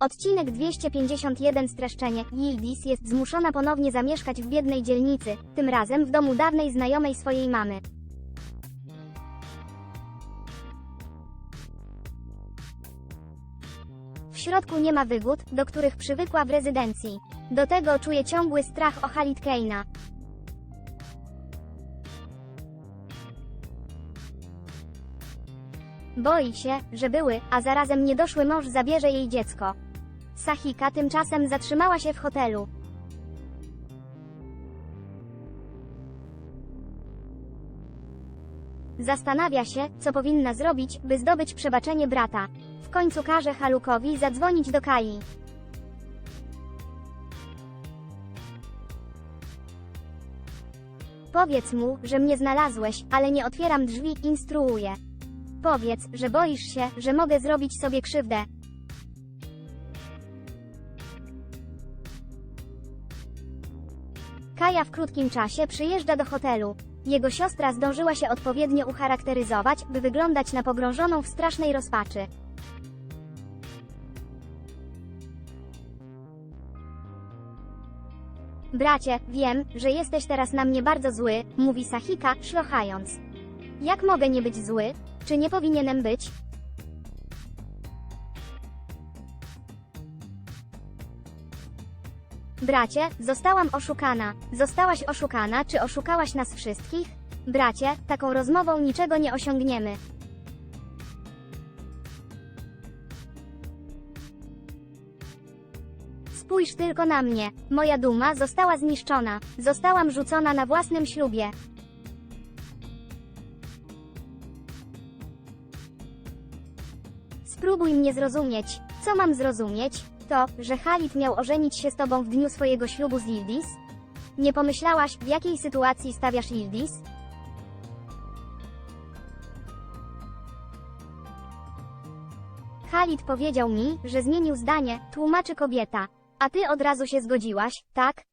Odcinek 251 Streszczenie. Yildiz jest zmuszona ponownie zamieszkać w biednej dzielnicy, tym razem w domu dawnej znajomej swojej mamy. W środku nie ma wygód, do których przywykła w rezydencji. Do tego czuje ciągły strach o Halit Keina. Boi się, że były, a zarazem niedoszły mąż zabierze jej dziecko. Sahika tymczasem zatrzymała się w hotelu. Zastanawia się, co powinna zrobić, by zdobyć przebaczenie brata. W końcu każe Halukowi zadzwonić do Kai. Powiedz mu, że mnie znalazłeś, ale nie otwieram drzwi, instruuje. Powiedz, że boisz się, że mogę zrobić sobie krzywdę. Kaja w krótkim czasie przyjeżdża do hotelu. Jego siostra zdążyła się odpowiednio ucharakteryzować, by wyglądać na pogrążoną w strasznej rozpaczy. Bracie, wiem, że jesteś teraz na mnie bardzo zły, mówi Sahika, szlochając. Jak mogę nie być zły? Czy nie powinienem być? Bracie, zostałam oszukana. Zostałaś oszukana, czy oszukałaś nas wszystkich? Bracie, taką rozmową niczego nie osiągniemy. Spójrz tylko na mnie. Moja duma została zniszczona. Zostałam rzucona na własnym ślubie. Spróbuj mnie zrozumieć. Co mam zrozumieć? To, że Halit miał ożenić się z tobą w dniu swojego ślubu z Ildis? Nie pomyślałaś, w jakiej sytuacji stawiasz Ildis? Halit powiedział mi, że zmienił zdanie, tłumaczy kobieta. A ty od razu się zgodziłaś, tak?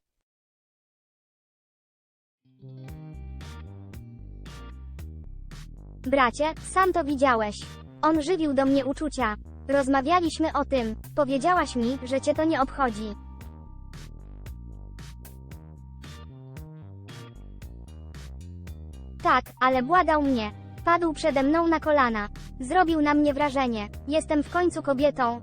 Bracie, sam to widziałeś. On żywił do mnie uczucia. Rozmawialiśmy o tym. Powiedziałaś mi, że cię to nie obchodzi. Tak, ale błagał mnie. Padł przede mną na kolana. Zrobił na mnie wrażenie. Jestem w końcu kobietą.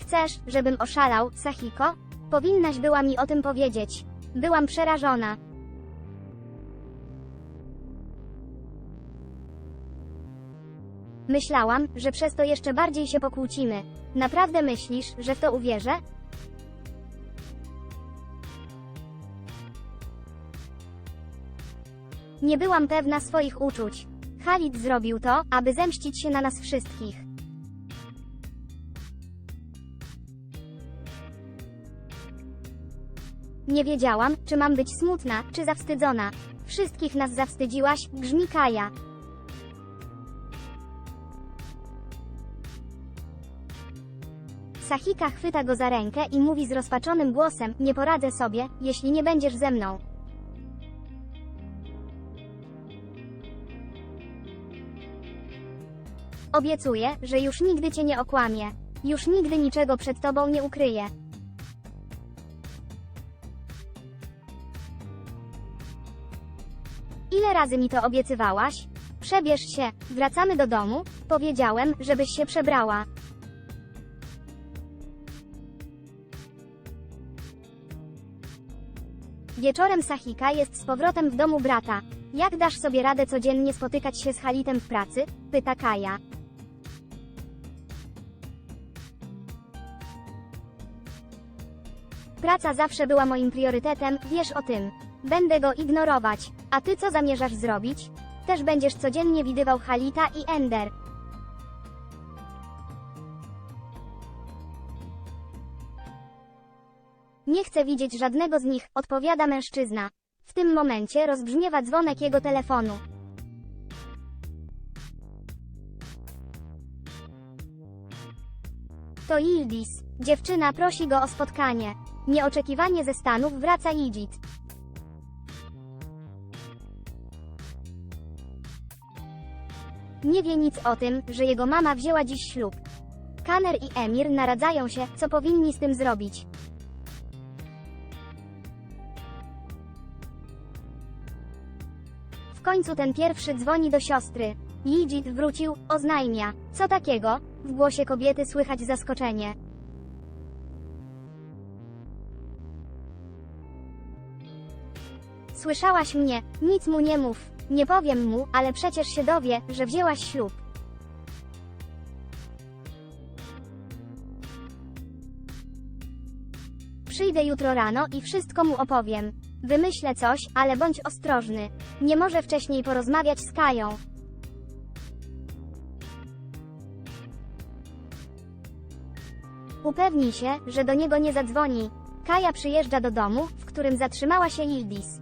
Chcesz, żebym oszalał, Sahiko? Powinnaś była mi o tym powiedzieć. Byłam przerażona. Myślałam, że przez to jeszcze bardziej się pokłócimy. Naprawdę myślisz, że w to uwierzę? Nie byłam pewna swoich uczuć. Khalid zrobił to, aby zemścić się na nas wszystkich. Nie wiedziałam, czy mam być smutna, czy zawstydzona. Wszystkich nas zawstydziłaś, grzmi Kaja. Sahika chwyta go za rękę i mówi z rozpaczonym głosem: Nie poradzę sobie, jeśli nie będziesz ze mną. Obiecuję, że już nigdy cię nie okłamię. Już nigdy niczego przed tobą nie ukryję. Ile razy mi to obiecywałaś? Przebierz się, wracamy do domu. Powiedziałem, żebyś się przebrała. Wieczorem Sahika jest z powrotem w domu brata. Jak dasz sobie radę codziennie spotykać się z Halitem w pracy? Pyta Kaja. Praca zawsze była moim priorytetem, wiesz o tym. Będę go ignorować. A ty co zamierzasz zrobić? Też będziesz codziennie widywał Halita i Ender. Nie chcę widzieć żadnego z nich, odpowiada mężczyzna. W tym momencie rozbrzmiewa dzwonek jego telefonu. To Yildiz. Dziewczyna prosi go o spotkanie. Nieoczekiwanie ze Stanów wraca Igit. nie wie nic o tym, że jego mama wzięła dziś ślub. Kaner i Emir naradzają się, co powinni z tym zrobić. Końcu ten pierwszy dzwoni do siostry. Yijit wrócił, oznajmia. Co takiego? W głosie kobiety słychać zaskoczenie. Słyszałaś mnie, nic mu nie mów. Nie powiem mu, ale przecież się dowie, że wzięłaś ślub. Przyjdę jutro rano i wszystko mu opowiem. Wymyślę coś, ale bądź ostrożny. Nie może wcześniej porozmawiać z Kają. Upewnij się, że do niego nie zadzwoni. Kaja przyjeżdża do domu, w którym zatrzymała się Yildiz.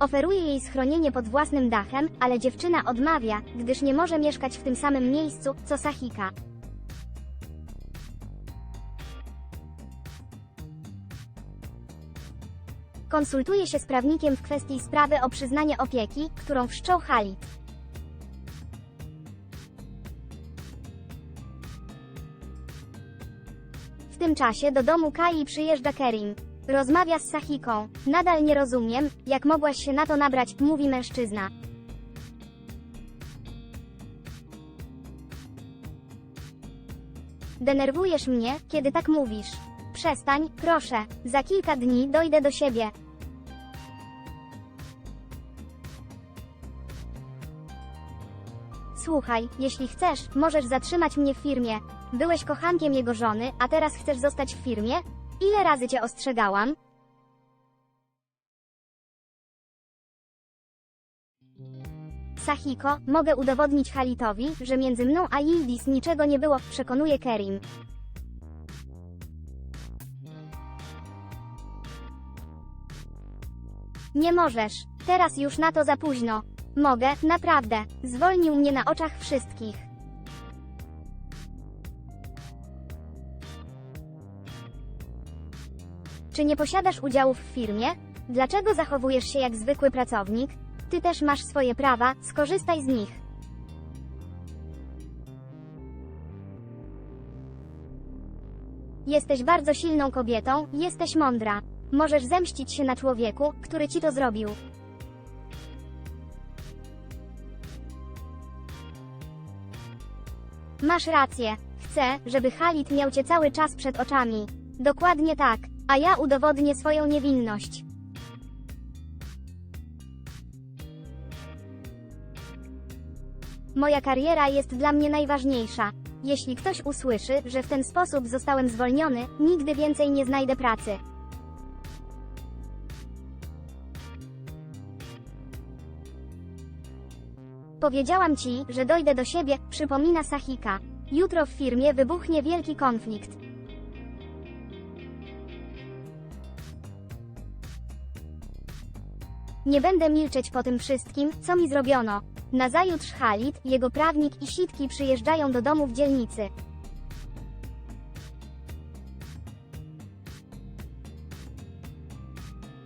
Oferuje jej schronienie pod własnym dachem, ale dziewczyna odmawia, gdyż nie może mieszkać w tym samym miejscu, co Sahika. Konsultuje się z prawnikiem w kwestii sprawy o przyznanie opieki, którą wszczął Halit. W tym czasie do domu Kai przyjeżdża Kerim. Rozmawia z Sahiką. Nadal nie rozumiem, jak mogłaś się na to nabrać, mówi mężczyzna. Denerwujesz mnie, kiedy tak mówisz. Przestań, proszę. Za kilka dni dojdę do siebie. Słuchaj, jeśli chcesz, możesz zatrzymać mnie w firmie. Byłeś kochankiem jego żony, a teraz chcesz zostać w firmie? Ile razy cię ostrzegałam? Sahiko, mogę udowodnić Halitowi, że między mną a Yildiz niczego nie było, przekonuje Kerim. Nie możesz. Teraz już na to za późno. Mogę, naprawdę. Zwolnił mnie na oczach wszystkich. Czy nie posiadasz udziałów w firmie? Dlaczego zachowujesz się jak zwykły pracownik? Ty też masz swoje prawa, skorzystaj z nich. Jesteś bardzo silną kobietą, jesteś mądra. Możesz zemścić się na człowieku, który ci to zrobił. Masz rację. Chcę, żeby Halit miał cię cały czas przed oczami. Dokładnie tak. A ja udowodnię swoją niewinność. Moja kariera jest dla mnie najważniejsza. Jeśli ktoś usłyszy, że w ten sposób zostałem zwolniony, nigdy więcej nie znajdę pracy. Powiedziałam ci, że dojdę do siebie, przypomina Sahika. Jutro w firmie wybuchnie wielki konflikt. Nie będę milczeć po tym wszystkim, co mi zrobiono. Nazajutrz Halit, jego prawnik i sitki przyjeżdżają do domu w dzielnicy.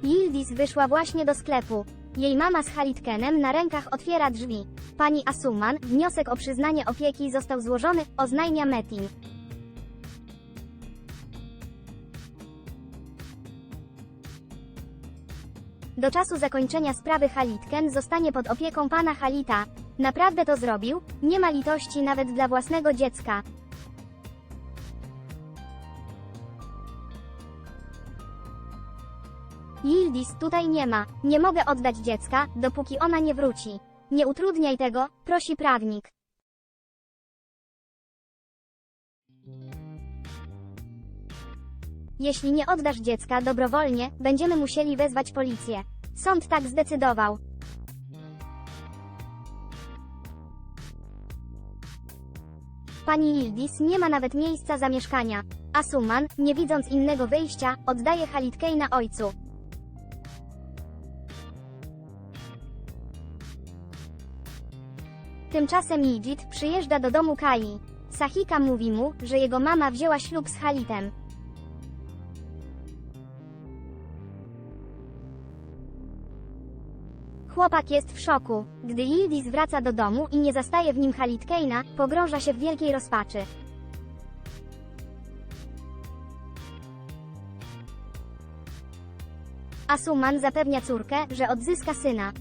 Yildiz wyszła właśnie do sklepu. Jej mama z Halitkenem na rękach otwiera drzwi. Pani Asuman, wniosek o przyznanie opieki został złożony, oznajmia Metin. Do czasu zakończenia sprawy Halitken zostanie pod opieką pana Halita. Naprawdę to zrobił? Nie ma litości nawet dla własnego dziecka. Yildiz tutaj nie ma. Nie mogę oddać dziecka, dopóki ona nie wróci. Nie utrudniaj tego, prosi prawnik. Jeśli nie oddasz dziecka dobrowolnie, będziemy musieli wezwać policję. Sąd tak zdecydował. Pani Yildiz nie ma nawet miejsca zamieszkania. Asuman, nie widząc innego wyjścia, oddaje Halitkejna ojcu. Tymczasem Yijit przyjeżdża do domu Kai. Sahika mówi mu, że jego mama wzięła ślub z Halitem. Chłopak jest w szoku. Gdy Yildiz wraca do domu i nie zastaje w nim Halit Keina, pogrąża się w wielkiej rozpaczy. Asuman zapewnia córkę, że odzyska syna.